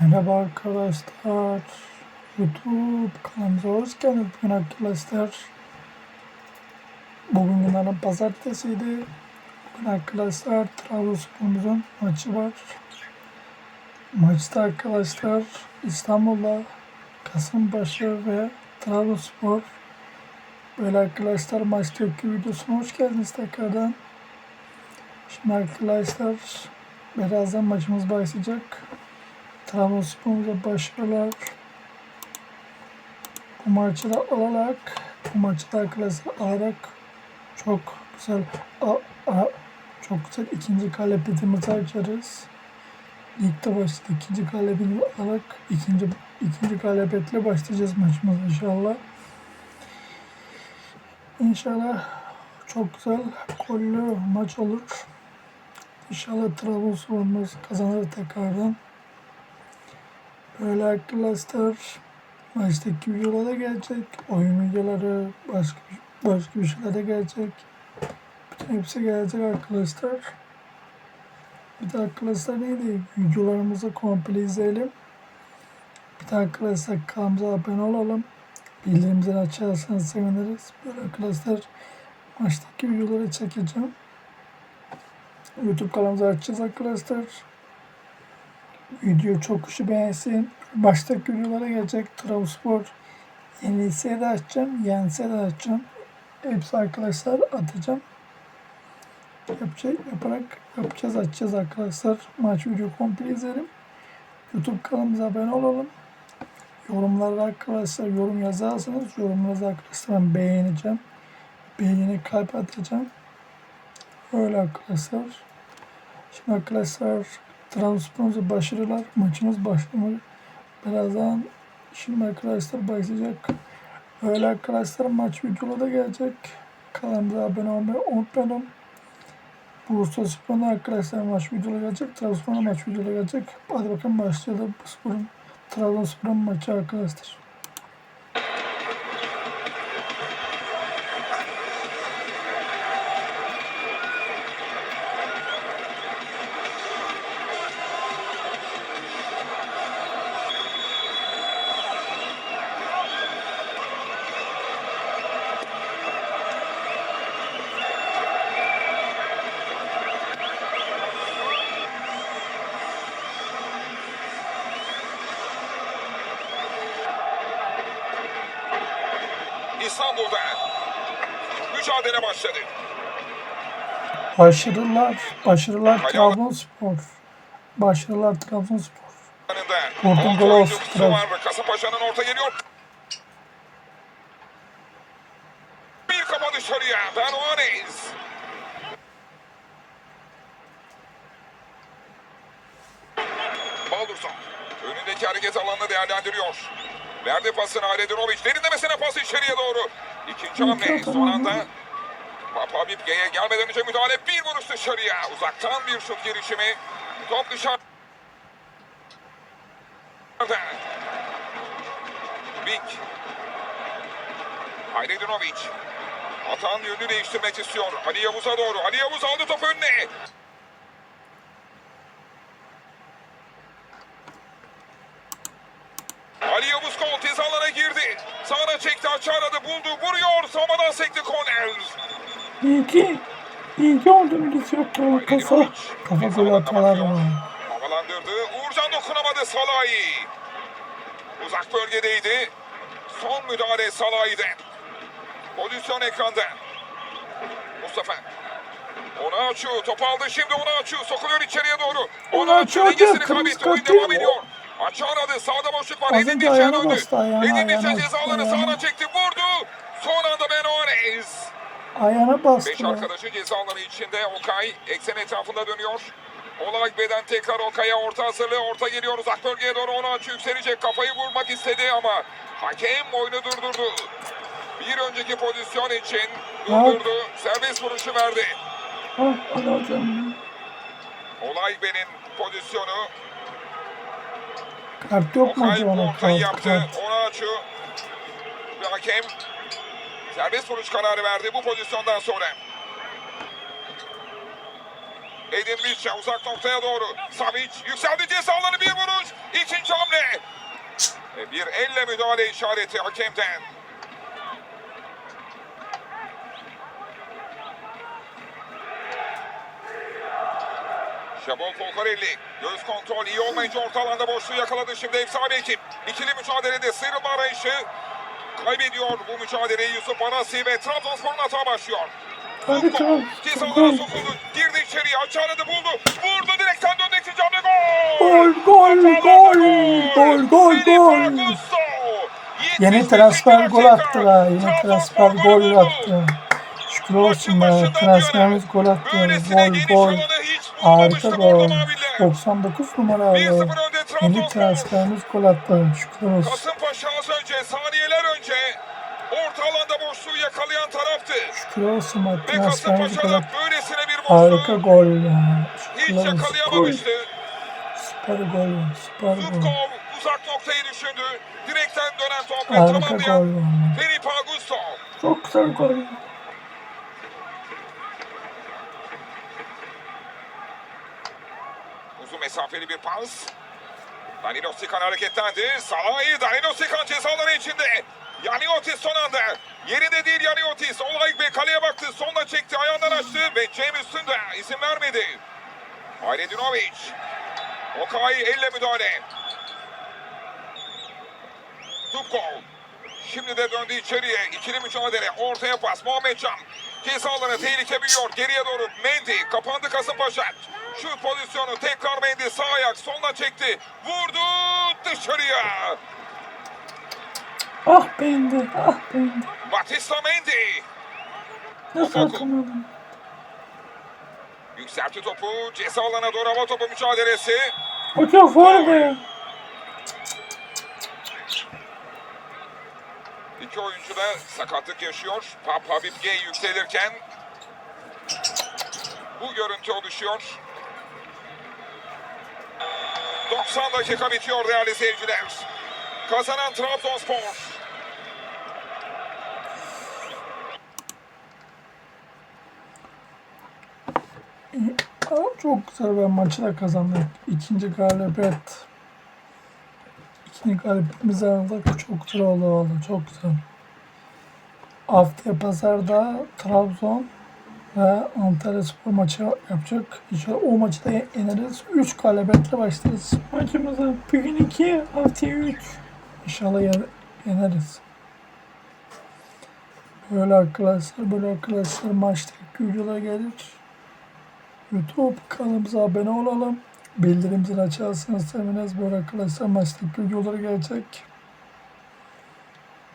Merhaba arkadaşlar. YouTube kanalımıza hoş geldiniz bugün arkadaşlar. Bugün günlerden pazartesiydi. Bugün arkadaşlar Trabzonspor'umuzun maçı var. Maçta arkadaşlar İstanbul'da Kasımpaşa ve Trabzonspor. Böyle arkadaşlar maç tepki videosuna hoş geldiniz tekrardan. Şimdi arkadaşlar birazdan maçımız başlayacak. Trabzonspor'umuza başarılar. Bu maçı da alarak, bu maçı da arkadaşlar alarak çok güzel a, a, çok güzel ikinci galibiyetimizi açarız. Ligde başladı. ikinci galibiyeti alarak ikinci ikinci galibiyetle başlayacağız maçımız inşallah. İnşallah çok güzel gollü maç olur. İnşallah Trabzonspor'umuz kazanır tekrardan. Böyle arkadaşlar maçtaki videolar da gelecek. Oyun videoları başka başka bir şeyler de gelecek. Bütün hepsi gelecek arkadaşlar. Bir de arkadaşlar neydi? Videolarımızı komple izleyelim. Bir de arkadaşlar kanalımıza abone olalım. Bildirimleri açarsanız seviniriz. Böyle arkadaşlar maçtaki videoları çekeceğim. YouTube kanalımızı açacağız arkadaşlar. Video çok kişi beğensin. Baştaki videolara gelecek. Trabzonspor yenilse de açacağım. Yense de açacağım. Hepsi arkadaşlar atacağım. Yapacak, yaparak yapacağız açacağız arkadaşlar. Maç video komple izlerim. YouTube kanalımıza abone olalım. Yorumlarda arkadaşlar yorum yazarsanız yorumlarınızı arkadaşlar ben beğeneceğim. Beğeni kalp atacağım. Öyle arkadaşlar. Şimdi arkadaşlar Trabzonspor'umuza başarılar. Maçımız başlamadı. Birazdan şimdi arkadaşlar başlayacak. Öyle arkadaşlar maç videoları da gelecek. Kanalımıza abone olmayı unutmayın. Bursa Spor'un arkadaşlar maç videoları gelecek. Trabzonspor'un maç videoları gelecek. Hadi bakalım başlayalım. Sporun Trabzonspor'un maçı arkadaşlar. Mücadele başladı. Başarılar, başarılar Trabzonspor. Başarılar Trabzonspor. Altı gol olsun, ve Kasımpaşa'nın orta geliyor. Bir kafa dışarıya. Ben Oanes. Baldurson önündeki hareket alanını değerlendiriyor. Verdi pasını Aledinovic. Derinlemesine pas içeriye doğru. İkinci hamle son anda Papa Bipge'ye gelmeden önce müdahale bir vuruş dışarıya. Uzaktan bir şut girişimi. Top dışarı. Bik. Hayredinovic. Atan yönünü değiştirmek istiyor. Ali Yavuz'a doğru. Ali Yavuz aldı topu önüne. Ali Yavuz kol tez alana girdi. Sağına çekti açı aradı buldu. Vuruyor. Savadan sekti korner. İyi ki, iyi ki olduğunu geçiyor kasa. Kafa gol atalar var. Havalandırdı. Uğurcan dokunamadı Salahi. Uzak bölgedeydi. Son müdahale Salahi'de. Pozisyon ekranda. Mustafa. Onu açıyor. Top aldı şimdi onu açıyor. Sokuluyor içeriye doğru. Onu açıyor. Dengesini kaybetti. kırmızı Oyun devam ediyor. Açı aradı. Sağda boşluk var. Edin ayağına döndü. Edin Bilçen ayağına, ceza alanı ayağına. sağına çekti. Vurdu. Son anda Benoanes. Ayağına Beş bastı. arkadaşı ceza alanı içinde Okay eksen etrafında dönüyor. Olay beden tekrar Okay'a orta hazırlığı. Orta geliyor uzak bölgeye doğru onu açı yükselecek. Kafayı vurmak istedi ama hakem oyunu durdurdu. Bir önceki pozisyon için durdurdu. Serbest vuruşu verdi. Ah, hadi hocam. Olay benim pozisyonu. Kart yok mu acaba? ona? Kart, yaptı. kart. Onu açı. Ve hakem serbest vuruş kararı verdi bu pozisyondan sonra. Edin Bilçe uzak noktaya doğru. Savic yükseldi ceza alanı bir vuruş. İkinci Ve bir elle müdahale işareti hakemden. Şabol Folcarelli. Göz kontrol iyi olmayınca orta alanda boşluğu yakaladı şimdi sahibi ekip. İkili mücadelede sıyrılma arayışı. Kaybediyor bu mücadeleyi Yusuf Arasi ve Trabzonspor'un hata başlıyor. Hadi Futbol tamam. cezalara Gol. sokuldu. Girdi içeriye. Da buldu. Vurdu direkten döndü ikinci hamle gol. Gol, gol, gol, gol, gol. Augusto. Yeni 71. transfer gol dakika. attılar. Yeni transfer gol attı. Şükür olsun be. Transferimiz gol attı. Gol gol. Harika gol. Bordo Maviller. 99 numara abi. 1-0 önde Yeni transferimiz gol attı. Şükür olsun. Kasımpaşa az önce, saniyeler önce orta alanda boşluğu yakalayan taraftı. Şükür olsun gol Kasımpaşa'da attı. böylesine bir Harika boşluğu gol ya. hiç. Gol. yakalayamamıştı. Süper gol. Süper gol. Zubkov uzak noktayı düşündü. Direkten dönen top ve Harika gol. tamamlayan. Felipe Augusto. Çok güzel gol. Uzun mesafeli bir pas. Danilo Sikan hareketlendi. Salahi Danilo Sikan cezaları içinde. Yaniotis son anda. Yerinde değil Yaniotis. Olay ve kaleye baktı. Sonuna çekti. Ayağından açtı ve Cem üstünde. izin vermedi. Hayredinovic. Okay elle müdahale. Dubkov. Şimdi de döndü içeriye. İkili mücadele. Ortaya pas. Muhammed Can. Ceza alanı tehlike büyüyor. Geriye doğru Mendy. Kapandı Kasımpaşa. Şu pozisyonu tekrar Mendy. Sağ ayak. Soluna çekti. Vurdu. Dışarıya. Ah beğendi. Ah beğendi. Batista Mendy. Nasıl Oku. atamadım? Yükseltti topu. Ceza alana doğru hava topu mücadelesi. Hocam faul be. İki oyuncu da sakatlık yaşıyor. Pap Habib G yükselirken bu görüntü oluşuyor. 90 dakika bitiyor değerli seyirciler. Kazanan Trabzonspor. Çok güzel bir maçı da kazandık. İkinci galibiyet. İkinci galibiyetimizi aldık. Çok güzel oldu valla. Çok güzel. Haftaya pazarda Trabzon ve Antalya Spor maçı yapacak. İnşallah o maçı da yeneriz. 3 galibiyetle başlarız. Maçımızı bugün 2, haftaya 3. İnşallah yen- yeneriz. Böyle arkadaşlar, böyle arkadaşlar maçtaki videolar gelir. YouTube kanalımıza abone olalım. Bildirim zili açarsanız seviniriz. Böyle arkadaşlar maçtaki videoları gelecek.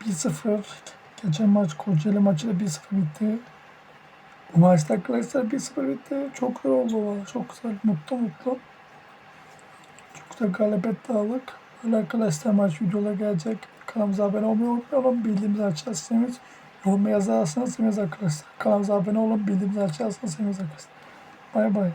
1-0. Geçen maç Kocaeli maçı da 1-0 bitti. Bu maçta arkadaşlar 1-0 bitti. Çok güzel oldu. Çok güzel. Mutlu mutlu. Çok güzel galibiyet aldık. Böyle arkadaşlar maç videoları gelecek. Kanalımıza abone olmayı unutmayalım. Bildirimleri açarsanız yorum yazarsanız seviniriz arkadaşlar. Kanalımıza abone olun. Bildirimleri açarsanız seviniriz arkadaşlar. Bay bay.